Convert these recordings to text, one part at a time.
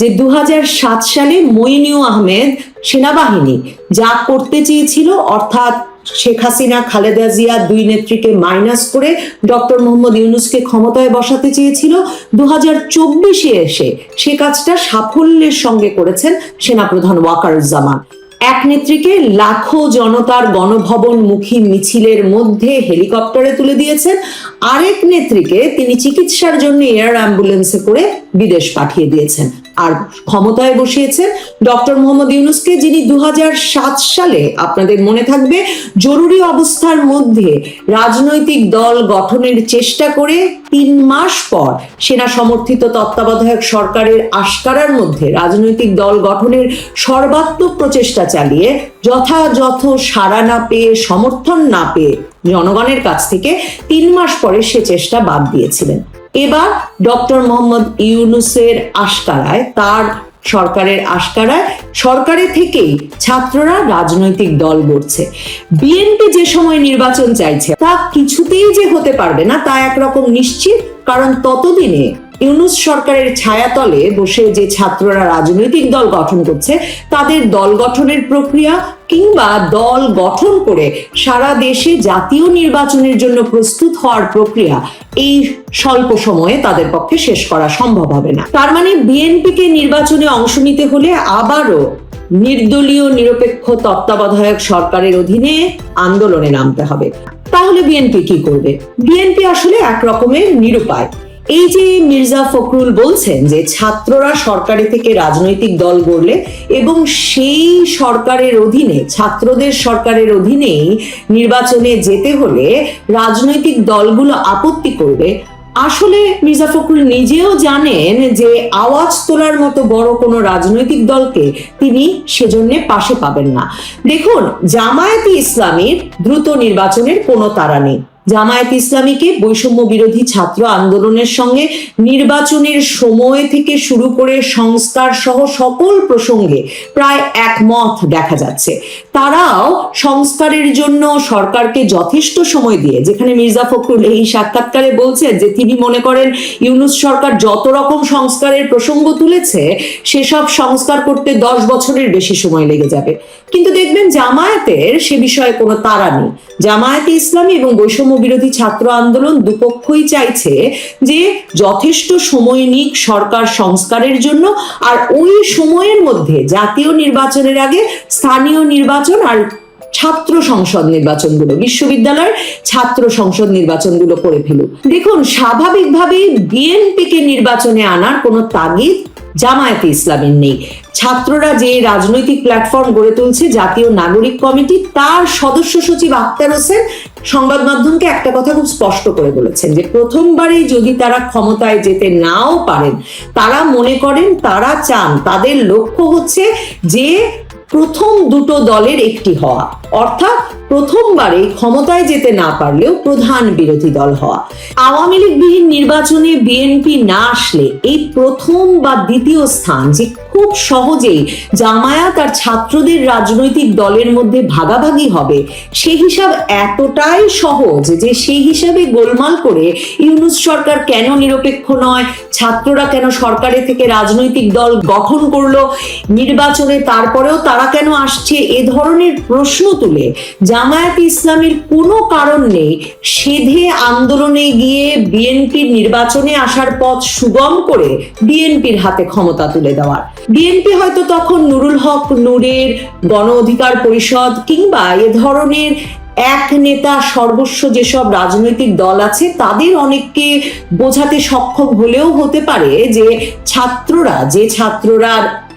যে দু হাজার সাত সালে মইনিউ আহমেদ সেনাবাহিনী যা করতে চেয়েছিল, অর্থাৎ শেখ হাসিনা, খালেদা জিয়া দুই নেত্রীকে মাইনাস করে ডক্টর মোহাম্মদ ইউনুসকে ক্ষমতায় বসাতে চেয়েছিল দু হাজার চব্বিশে এসে সে কাজটা সাফল্যের সঙ্গে করেছেন সেনাপ্রধান ওয়াকারুজ্জামান। এক নেত্রীকে লাখো জনতার গণভবন মুখী মিছিলের মধ্যে হেলিকপ্টারে তুলে দিয়েছেন, আরেক নেত্রীকে তিনি চিকিৎসার জন্য এয়ার অ্যাম্বুলেন্সে করে বিদেশ পাঠিয়ে দিয়েছেন। আর ক্ষমতায় বসিয়েছেন ডক্টর মোহাম্মদ ইউনুসকে, যিনি দু সালে, আপনাদের মনে থাকবে, জরুরি অবস্থার মধ্যে রাজনৈতিক দল গঠনের চেষ্টা করে তিন মাস পর সেনা সমর্থিত তত্ত্বাবধায়ক সরকারের আশকারার মধ্যে রাজনৈতিক দল গঠনের সর্বাত্মক প্রচেষ্টা চালিয়ে যথাযথ সাড়া না পেয়ে, সমর্থন না পেয়ে জনগণের কাছ থেকে তিন মাস পরে সে চেষ্টা বাদ দিয়েছিলেন। এবার ডক্টর মোহাম্মদ ইউনুসের আশকারায়, তার সরকারের আশকারায় সরকারের থেকেই ছাত্ররা রাজনৈতিক দল গড়ছে। বিএনপি যে সময় নির্বাচন চাইছে, তা কিছুতেই যে হতে পারবে না, তা একরকম নিশ্চিত, কারণ ততদিনে ইউনুস সরকারের ছায়াতলে বসে যে ছাত্ররা রাজনৈতিক দল গঠন করছে, তাদের দল গঠনের প্রক্রিয়া কিংবা দল গঠন করে সারা দেশে জাতীয় নির্বাচনের জন্য প্রস্তুত হওয়ার প্রক্রিয়া এই স্বল্প সময়ে তাদের পক্ষে শেষ করা সম্ভব হবে না। তার মানে বিএনপিকে নির্বাচনে অংশ নিতে হলে আবারও নির্দলীয়, নিরপেক্ষ তত্ত্বাবধায়ক সরকারের অধীনে আন্দোলনে নামতে হবে। তাহলে বিএনপি কি করবে? বিএনপি আসলে এক রকমের নিরুপায়। এই যে মির্জা ফখরুল বলছেন যে ছাত্ররা সরকারি থেকে রাজনৈতিক দল গড়লে এবং সেই সরকারের অধীনে, ছাত্রদের সরকারের অধীনেই নির্বাচনে যেতে হলে রাজনৈতিক দলগুলো আপত্তি করবে। আসলে মির্জা ফখরুল নিজেও জানেন যে আওয়াজ তোলার মতো বড় কোনো রাজনৈতিক দলকে তিনি সেজন্য পাশে পাবেন না। দেখুন, জামায়াতি ইসলামীর দ্রুত নির্বাচনের কোনো তারা নেই। জামায়াত ইসলামীকে বৈষম্য বিরোধী ছাত্র আন্দোলনের সঙ্গে নির্বাচনের সময় থেকে শুরু করে সংস্কার সহ সকল প্রসঙ্গে প্রায় একমত দেখা যাচ্ছে। তারাও সংস্কারের জন্য সরকারকে যথেষ্ট সময় দিয়ে, যেখানে মির্জা ফখরুল এই সাক্ষাৎকারে বলছেন যে, তিনি মনে করেন ইউনুস সরকার যত রকম সংস্কারের প্রসঙ্গ তুলেছে, সেসব সংস্কার করতে দশ বছরের বেশি সময় লেগে যাবে। কিন্তু দেখবেন জামায়াতের সে বিষয়ে কোনো তারা নেই। জামায়াতে ইসলামী এবং বৈষম্য বিরোধী ছাত্র আন্দোলন দুপক্ষই চাইছে যে যথেষ্ট সময় নিক সরকার সংস্কারের জন্য, আর ওই সময়ের মধ্যে জাতীয় নির্বাচনের আগে স্থানীয় নির্বাচন আর ছাত্র সংসদ নির্বাচনগুলো, বিশ্ববিদ্যালয়ের ছাত্র সংসদ নির্বাচনগুলো করে ফেলুক। দেখুন, স্বাভাবিকভাবেই বিএনপিকে নির্বাচনে আনার কোনো তাগিদ জামায়াতে ইসলামের নেই। ছাত্ররা যে রাজনৈতিক প্ল্যাটফর্ম গড়ে তুলছে, জাতীয় নাগরিক কমিটি, তার সদস্য সচিব আক্তার হোসেন সংবাদ মাধ্যমকে একটা কথা খুব স্পষ্ট করে বলেছেন যে, প্রথমবারেই যদি তারা ক্ষমতায় যেতে নাও পারেন, তারা মনে করেন, তারা চান, তাদের লক্ষ্য হচ্ছে যে প্রথম দুটো দলের একটি হওয়া। অর্থাৎ প্রথমবারে ক্ষমতায় যেতে না পারলেও প্রধান বিরোধী দল হওয়া। আওয়ামী লীগবিহীন নির্বাচনে বিএনপি না আসলে এই প্রথম বা দ্বিতীয় স্থান যে খুব সহজেই জামায়াত আর ছাত্রদের রাজনৈতিক দলের মধ্যে ভাগাভাগি হবে, সে হিসাব এতটাই সহজ যে সেই হিসাবে গোলমাল করে ইউনুস সরকার কেন নিরপেক্ষ নয়, ছাত্ররা কেন সরকারের থেকে রাজনৈতিক দল গঠন করল, নির্বাচনে তারপরেও তারা কেন আসছে, এ ধরনের প্রশ্ন তুলে জামায়াত ইসলামের কোনো কারণ নেই, সেধে আন্দোলনে গিয়ে বিএনপির নির্বাচনে আসার পথ সুগম করে বিএনপির হাতে ক্ষমতা তুলে দেওয়ার। বিএনপি হয়তো তখন নুরুল হক, নূরের গণ অধিকার পরিষদ কিংবা এ ধরনের এক নেতা সর্বস্ব যেসব রাজনৈতিক দল আছে, তাদের অনেককে বোঝাতে সক্ষম হলেও হতে পারে যে ছাত্ররা যে ছাত্ররা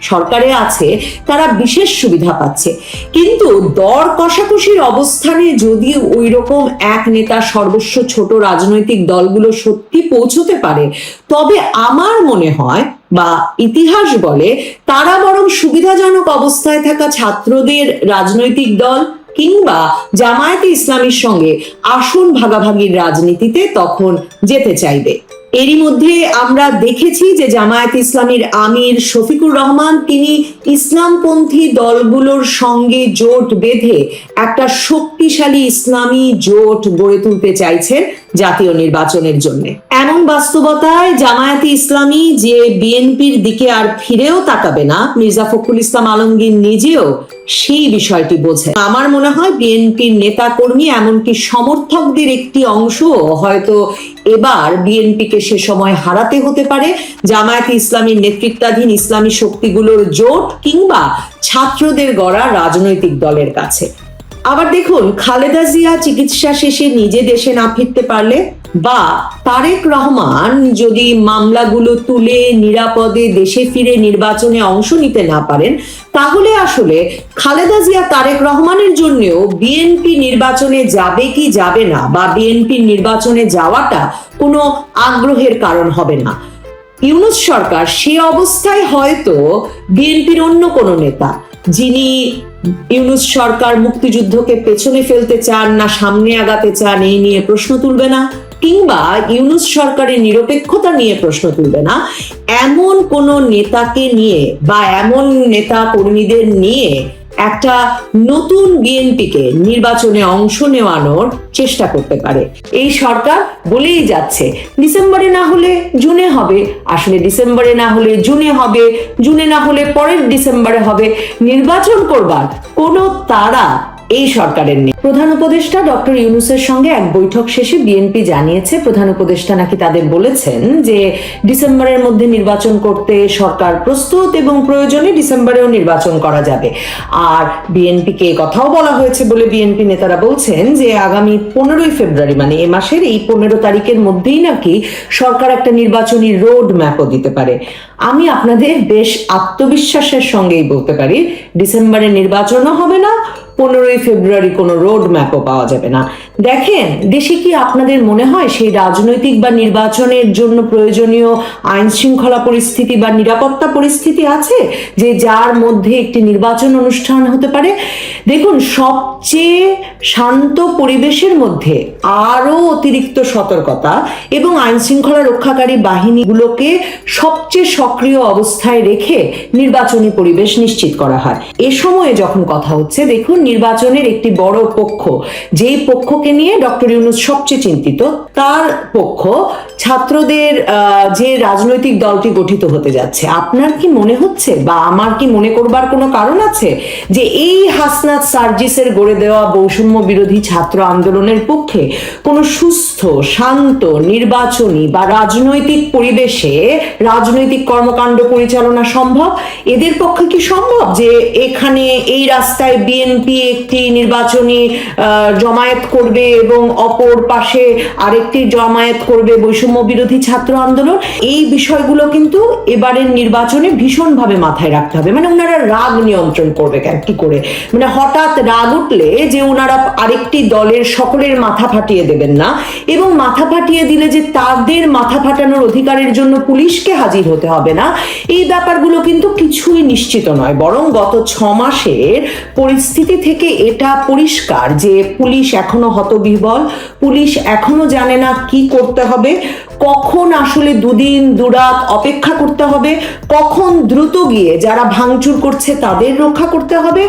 সরকারে আছে, তারা বিশেষ সুবিধা পাচ্ছে। কিন্তু দর কষাকষির অবস্থানে যদি ওই রকম এক নেতা সর্বস্ব ছোট রাজনৈতিক দলগুলো সত্যি পৌঁছতে পারে, তবে আমার মনে হয় বা ইতিহাস বলে তারা বরং সুবিধাজনক অবস্থায় থাকা ছাত্রদের রাজনৈতিক দল কিংবা জামায়াতে ইসলামীর সঙ্গে আসন ভাগাভাগির রাজনীতিতে তখন যেতে চাইবে। এরই মধ্যে আমরা দেখেছি যে জামায়াত ইসলামীর আমির শফিকুর রহমান, তিনি ইসলামপন্থী দলগুলোর সঙ্গে জোট বেঁধে একটা শক্তিশালী ইসলামী জোট গড়ে তুলতে চাইছেন জাতীয় নির্বাচনের জন্য। এমন বাস্তবতায় জামায়াতে ইসলামী যে বিএনপির দিকে আর ফিরেও তাকাবে না, মির্জা ফখরুল ইসলাম আলমগীর নিজেও সেই বিষয়টি বোঝে। আমার মনে হয় বিএনপির নেতা কর্মী এমনকি সমর্থকদের একটি অংশ হয়তো এবার বিএনপিকে সে সময় হারাতে হতে পারে। জামায়াতে ইসলামীর নেতৃত্বাধীন ইসলামী শক্তিগুলোর জোট কিংবা ছাত্রদের গড়া রাজনৈতিক দলের কাছে। আবার দেখুন, খালেদা জিয়া চিকিৎসা শেষে নিজে দেশে না ফিরতে পারলে বা তারেক রহমান যদি মামলাগুলো তুলে নিরাপদে দেশে ফিরে নির্বাচনে অংশ নিতে না পারেন, তাহলে আসলে খালেদা জিয়া তারেক রহমানের জন্যও বিএনপি নির্বাচনে যাবে কি যাবে না বা বিএনপি নির্বাচনে যাওয়াটা কোনো আগ্রহের কারণ হবে না। ইউনুস সরকার সে অবস্থায় হয়তো বিএনপির অন্য কোনো নেতা, যিনি ইউনুস সরকার মুক্তিযুদ্ধকে পেছনে ফেলতে চান না, সামনে আগাতে চান, এই নিয়ে প্রশ্ন তুলবে না। কিংবা ইউনুস সরকারের নিরপেক্ষতা নিয়ে প্রশ্ন তুলবে না। এমন কোন নেতাকে নিয়ে বা এমন নেতা কর্মীদের নিয়ে একটা নতুন বিএনপিকে নির্বাচনে অংশ নেওয়ানোর চেষ্টা করতে পারে। এই সরকার বলেই যাচ্ছে, ডিসেম্বরে না হলে জুনে হবে, আসলে ডিসেম্বরে না হলে জুনে হবে, জুনে না হলে পরের ডিসেম্বরে হবে। নির্বাচন করবার কোনো তারা এই সরকারের নেই প্রধান উপদেষ্টা ডক্টর ইউনুসের সঙ্গে এক বৈঠক শেষে বিএনপি জানিয়েছে, প্রধান উপদেষ্টা নাকি তাদের বলেছেন যে ডিসেম্বরের মধ্যে নির্বাচন করতে সরকার প্রস্তুত এবং প্রয়োজনে ডিসেম্বরেও নির্বাচন করা যাবে। আর বিএনপিকে কথাও বলা হয়েছে বলে বিএনপি নেতারা বলছেন যে আগামী পনেরোই ফেব্রুয়ারি মানে এ মাসের এই পনেরো তারিখের মধ্যেই নাকি সরকার একটা নির্বাচনী রোড ম্যাপও দিতে পারে। আমি আপনাদের বেশ আত্মবিশ্বাসের সঙ্গেই বলতে পারি, ডিসেম্বরে নির্বাচনও হবে না পনেরোই ফেব্রুয়ারি কোনো রোড ম্যাপও পাওয়া যাবে না। দেখেন, দেশে কি আপনাদের মনে হয় সেই রাজনৈতিক বা নির্বাচনের জন্য প্রয়োজনীয় আইন শৃঙ্খলা পরিস্থিতি বা নিরাপত্তা পরিস্থিতি আছে? যে যার মধ্যে একটি নির্বাচন অনুষ্ঠান হতে পারে? দেখুন, সবচেয়ে শান্ত পরিবেশের মধ্যে আরও অতিরিক্ত সতর্কতা এবং আইন শৃঙ্খলা রক্ষাকারী বাহিনীগুলোকে সবচেয়ে সক্রিয় অবস্থায় রেখে নির্বাচনী পরিবেশ নিশ্চিত করা হয়। এ সময়ে যখন কথা হচ্ছে, দেখুন নির্বাচনের একটি বড় পক্ষ। যেই পক্ষকে নিয়ে ডক্টর ইউনুস সবচেয়ে চিন্তিত, তার পক্ষ ছাত্রদের যে রাজনৈতিক দলটি গঠিত হতে যাচ্ছে। আপনার কি মনে হচ্ছে বা আমার কি মনে করবার কোনো কারণ আছে যে এই হাসনাত সার্জিসের গড়ে দেওয়া বৈষম্য বিরোধী ছাত্র আন্দোলনের পক্ষে কোনো সুস্থ, শান্ত, নির্বাচনী বা রাজনৈতিক পরিবেশে রাজনৈতিক কর্মকাণ্ড পরিচালনা সম্ভব? এদের পক্ষে কি সম্ভব যে এখানে এই রাস্তায় বিএনপি একটি নির্বাচনী জমায়েত করবে এবং অপর পাশে আরেকটি জমায়েত করবে বৈষম্য বিরোধী ছাত্র আন্দোলন, এই বিষয়গুলো কিন্তু এবারের নির্বাচনে ভীষণভাবে মাথায় রাখতে হবে। মানে ওনারা রাগ নিয়ন্ত্রণ করবে কি করে? মানে হঠাৎ রাগ উঠলে যে ওনারা আরেকটি দলের সকলের মাথা ফাটিয়ে দেবেন না এবং মাথা ফাটিয়ে দিলে যে তাদের মাথা ফাটানোর অধিকারের জন্য পুলিশকে হাজির হতে হবে না, এই ব্যাপারগুলো কিন্তু কিছুই নিশ্চিত নয়। বরং গত ছ মাসের পরিস্থিতি থেকে এটা পরিষ্কার যে পুলিশ এখনও হতবিহ্বল পুলিশ এখনও জানে না কি করতে হবে, কখন আসলে দুদিন দুরাত অপেক্ষা করতে হবে, কখন দ্রুত গিয়ে যারা ভাঙচুর করছে তাদের রক্ষা করতে হবে,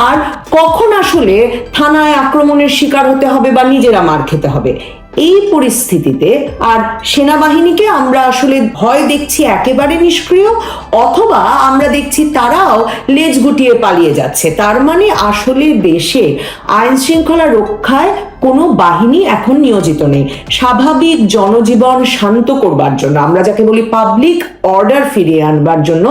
আর কখন আসলে থানায় আক্রমণের শিকার হতে হবে বা নিজেরা মার খেতে হবে। এই পরিস্থিতিতে আর সেনাবাহিনীকে আমরা আসলে ভয় দেখছি একেবারে নিষ্ক্রিয়, অথবা আমরা দেখছি তারাও লেজ গুটিয়ে পালিয়ে যাচ্ছে। তার মানে আসলে দেশে আইন শৃঙ্খলা রক্ষায় কোনো বাহিনী এখন নিয়োজিত নেই। স্বাভাবিক জনজীবন শান্ত করবার জন্য, আমরা যাকে বলি পাবলিক অর্ডার ফিরিয়ে আনবার জন্য,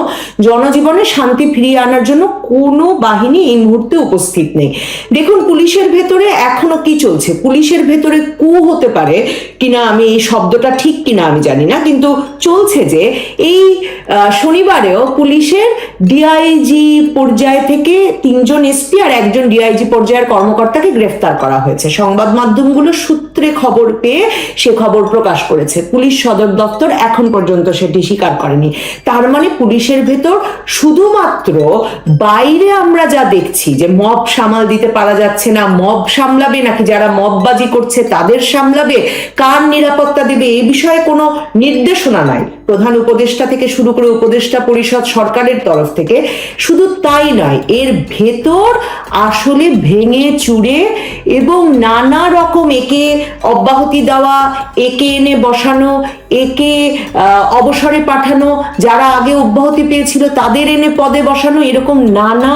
জনজীবনে শান্তি ফিরিয়ে আনার জন্য কোনো বাহিনী এই মুহূর্তে উপস্থিত নেই। দেখুন, পুলিশের ভেতরে এখনও কি চলছে? পুলিশের ভেতরে কু হতে পারে কিনা, আমি এই শব্দটা ঠিক কিনা আমি জানি না, কিন্তু চলছে যে এই শনিবারেও পুলিশের ডিআইজি পর্যায় থেকে তিনজন এসপি আর একজন ডিআইজি পর্যায়ের কর্মকর্তাকে গ্রেফতার করা হয়েছে। সংবাদ মাধ্যমগুলো সূত্রে খবর পেয়ে সে খবর প্রকাশ করেছে। পুলিশ সদর দপ্তর এখন পর্যন্ত সেটি স্বীকার করেনি। তার মানে পুলিশের ভেতর শুধুমাত্র বাইরে আমরা যা দেখছি যে মব সামাল দিতে পারা যাচ্ছে না, মব সামলাবে নাকি যারা মববাজি করছে তাদের সামলাবে, কার নিরাপত্তা দেবে এই বিষয়ে কোনো নির্দেশনা নাই। প্রধান উপদেষ্টা থেকে শুরু করে উপদেষ্টা পরিষদ সরকারের তরফ থেকে, শুধু তাই নয়, এর ভেতর আসলে ভেঙে চুড়ে এবং নানা রকম একে অব্যাহতি দেওয়া, একে এনে বসানো একে অবসরে পাঠানো, যারা আগে অব্যাহতি পেয়েছিল তাদের এনে পদে বসানো, এরকম নানা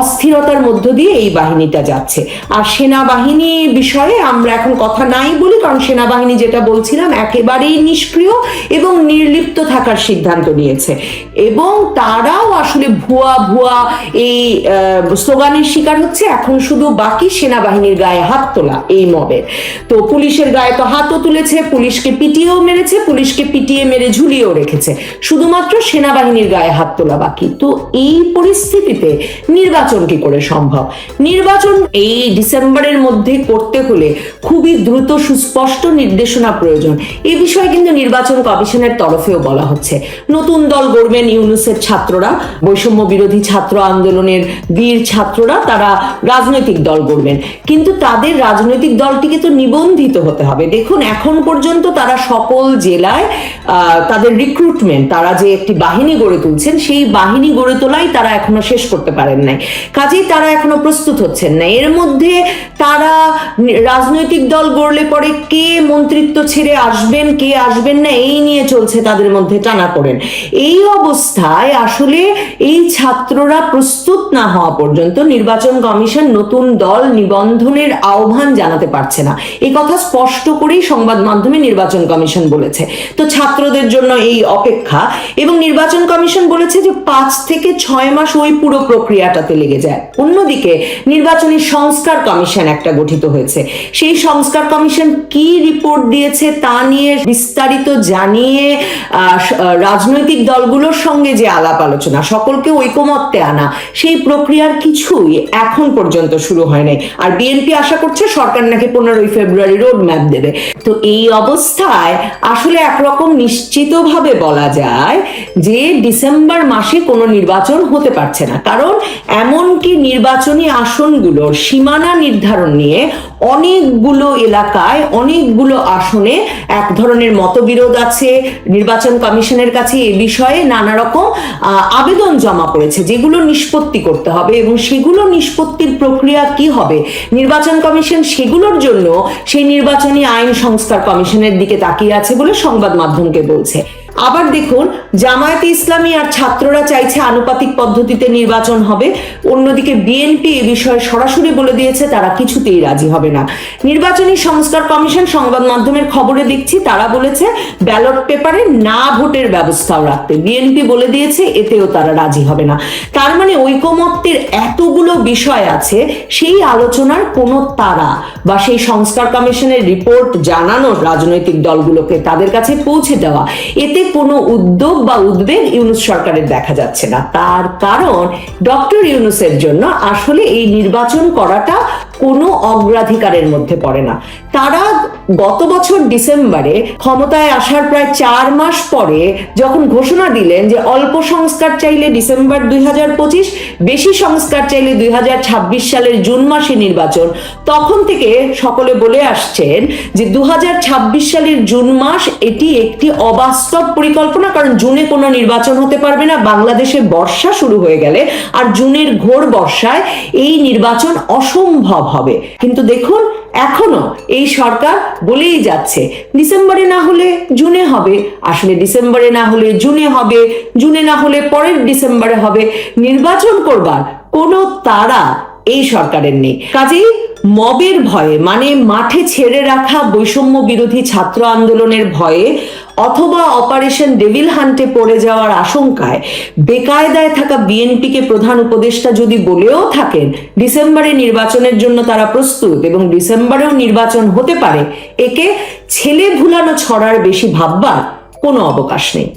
অস্থিরতার মধ্য দিয়ে এই বাহিনীটা যাচ্ছে। আর সেনাবাহিনী বিষয়ে আমরা এখন কথা নাই বলি, কারণ সেনাবাহিনী যেটা বলছিলাম, একেবারেই নিষ্ক্রিয় এবং নির্লিপ্ত থাকার সিদ্ধান্ত নিয়েছে। এবং তারাও আসলে ভুয়া ভুয়া এই স্লোগানের শিকার হচ্ছে, এখন শুধু বাকি সেনাবাহিনীর গায়ে হাত তোলা এই মবের। তো পুলিশের গায়ে তো হাতও তুলেছে, পুলিশকে পিটিয়েও মেরেছে পুলিশকে পিটিয়ে মেরে ঝুলিয়েও রেখেছে। শুধুমাত্র সেনাবাহিনীর গায়ে হাত তোলা বাকি। তো এই পরিস্থিতিতে নির্বাচন কি করে সম্ভব। নির্বাচন এই ডিসেম্বরের মধ্যে করতে হলে খুবই দ্রুত, সুস্পষ্ট নির্দেশনা প্রয়োজন। এ বিষয়ে কিন্তু নির্বাচন কমিশনের তরফেও বলা হচ্ছে। নতুন দল গড়বেন ইউনুসের ছাত্ররা, বৈষম্য বিরোধী ছাত্র আন্দোলনের বীর ছাত্ররা, তারা রাজনৈতিক দল গড়বেন। কিন্তু তাদের রাজনৈতিক দলটিকে তো নিবন্ধিত হতে হবে। দেখুন, এখন পর্যন্ত তারা সকল জেলায় তাদের রিক্রুটমেন্ট তারা যে একটি বাহিনী গড়ে তুলছেন, সেই বাহিনী গড়ে তোলাই তারা এখনও শেষ করতে পারেন নাই। কাজেই তারা এখনও প্রস্তুত হচ্ছেন না। এর মধ্যে তারা রাজনৈতিক দল গড়লে পরে কে মন্ত্রিত্ব ছেড়ে আসবেন, কে আসবেন না, এই নিয়ে চলছে তাদের মধ্যে টানা পড়েন এই অবস্থায় আসলে এই ছাত্ররা প্রস্তুত না হওয়া পর্যন্ত নির্বাচন কমিশন নতুন দল নিবন্ধনের আহ্বান জানাতে পারছে না। এই কথা স্পষ্ট করেই সংবাদ মাধ্যমে নির্বাচন কমিশন বলেছে। তো ছাত্রদের জন্য এই অপেক্ষা, এবং নির্বাচন কমিশন বলেছে যে পাঁচ থেকে ছয় মাস ওই পুরো প্রক্রিয়াটাতে লেগে যায়। অন্যদিকে নির্বাচনী সংস্কার কমিশন একটা গঠিত হয়েছে। সেই সংস্কার কমিশন কি রিপোর্ট দিয়েছে তা নিয়ে বিস্তারিত জানিয়ে রাজনৈতিক দলগুলোর সঙ্গে যে আলাপ আলোচনা, সকলকে ঐকমত্যে আনা, সেই প্রক্রিয়ার কিছুই এখন পর্যন্ত শুরু হয় নাই। আর বিএনপি আশা করছে সরকার নাকি পনেরোই ফেব্রুয়ারি রোড ম্যাপ দেবে। তো এই অবস্থায় আসলে একরকম নিশ্চিতভাবে বলা যায় যে ডিসেম্বর মাসে কোনো নির্বাচন হতে পারছে না। কারণ এমনকি নির্বাচনী আসনগুলোর সীমানা নির্ধারণ নিয়ে অনেকগুলো এলাকায়, অনেকগুলো আসনে এক ধরনের মতবিরোধ আছে। নির্বাচন কমিশনের কাছে এ বিষয়ে নানা রকম আবেদন জমা পড়েছে, যেগুলো নিষ্পত্তি করতে হবে এবং সেগুলো নিষ্পত্তির প্রক্রিয়া কি হবে? নির্বাচন কমিশন সেগুলোর জন্য সেই নির্বাচনী আইন সংস্কার কমিশনের দিকে তাকিয়ে আছে বলে সংবাদ মাধ্যমকে বলছে। আবার দেখুন, জামায়াতে ইসলামী আর ছাত্ররা চাইছে আনুপাতিক পদ্ধতিতে নির্বাচন হবে। অন্যদিকে বিএনপি এ বিষয়ে সরাসরি বলে দিয়েছে, তারা কিছুতেই রাজি হবে না। নির্বাচনী সংস্কার কমিশন সংবাদ মাধ্যমের খবরে দেখছি, তারা বলেছে, ব্যালট পেপারে না ভোটের ব্যবস্থাও রাখতে। বিএনপি বলে দিয়েছে, এতেও তারা রাজি হবে না। তার মানে ঐকমত্যের এতগুলো বিষয় আছে, সেই আলোচনার কোনো তারা বা সেই সংস্কার কমিশনের রিপোর্ট জানানো রাজনৈতিক দলগুলোকে তাদের কাছে পৌঁছে দেওয়া। এতে কোনো উদ্যোগ বা উদ্বেগ ইউনুস সরকারের দেখা যাচ্ছে না। তার কারণ ডক্টর ইউনুসের জন্য আসলে এই নির্বাচন করাটা কোনো অগ্রাধিকারের মধ্যে পড়ে না। তারা গত বছর ডিসেম্বরে ক্ষমতায় আসার প্রায় চার মাস পরে যখন ঘোষণা দিলেন যে অল্প সংস্কার চাইলে ডিসেম্বর দুই হাজার পঁচিশ, বেশি সংস্কার চাইলে দুই হাজার ছাব্বিশ সালের জুন মাসে নির্বাচন, তখন থেকে সকলে বলে আসছেন যে দু সালের জুন মাস এটি একটি অবাস্তব পরিকল্পনা, কারণ জুনে কোনো নির্বাচন হতে পারবে না, বাংলাদেশে বর্ষা শুরু হয়ে গেলে, আর জুনের ঘোর বর্ষায় এই নির্বাচন অসম্ভব হবে। কিন্তু দেখুন, এখনও এই সরকার বলেই যাচ্ছে, ডিসেম্বরে না হলে জুনে হবে। আসলে ডিসেম্বরে না হলে জুনে হবে, জুনে না হলে পরের ডিসেম্বরে হবে। নির্বাচন করবার কোনো তারা এই সরকারের নেই। কাজেই মবের ভয়ে মানে মাঠে ছেড়ে রাখা বৈষম্য বিরোধী ছাত্র আন্দোলনের ভয়ে অথবা অপারেশন ডেভিল হান্টে পড়ে যাওয়ার আশঙ্কায় বেকায়দায় থাকা বিএনপিকে প্রধান উপদেষ্টা যদি বলেও থাকেন, ডিসেম্বরে নির্বাচনের জন্য তারা প্রস্তুত এবং ডিসেম্বরেও নির্বাচন হতে পারে, একে ছেলে ভুলানো ছড়ার বেশি ভাববার কোনো অবকাশ নেই।